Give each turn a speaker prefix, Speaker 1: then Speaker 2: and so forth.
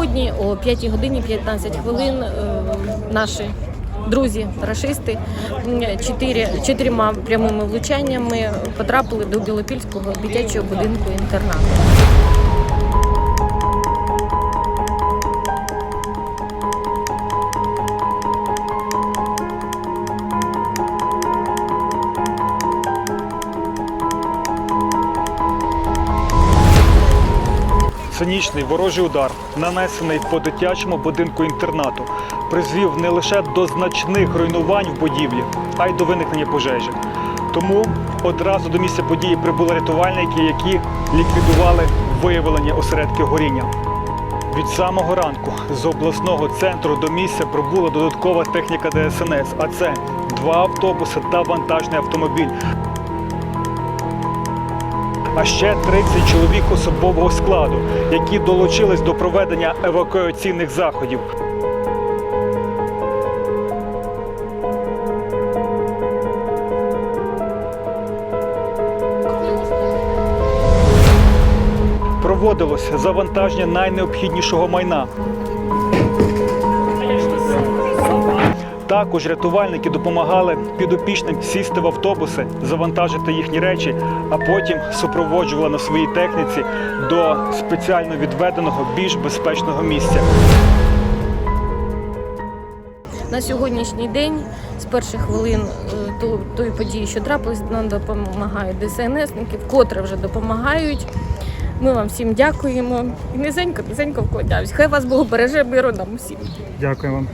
Speaker 1: сьогодні о 5 годині 15 хвилин е, наші друзі, рашисти, чотирма прямими влучаннями потрапили до Білопільського дитячого будинку інтернату.
Speaker 2: Цинічний ворожий удар, нанесений по дитячому будинку інтернату, призвів не лише до значних руйнувань в будівлі, а й до виникнення пожежі. Тому одразу до місця події прибули рятувальники, які ліквідували виявлення осередків горіння. Від самого ранку з обласного центру до місця прибула додаткова техніка ДСНС, а це два автобуси та вантажний автомобіль. А ще 30 чоловік особового складу, які долучились до проведення евакуаційних заходів. Проводилось завантаження найнеобхіднішого майна. Також рятувальники допомагали підопічним сісти в автобуси, завантажити їхні речі, а потім супроводжували на своїй техніці до спеціально відведеного більш безпечного місця.
Speaker 1: На сьогоднішній день з перших хвилин е, то- тої події, що трапились, нам допомагають ДСНСники, вкотре вже допомагають. Ми вам всім дякуємо і низенько, низенько вкладаємось. Хай вас Бог береже миру нам усім.
Speaker 2: Дякую вам.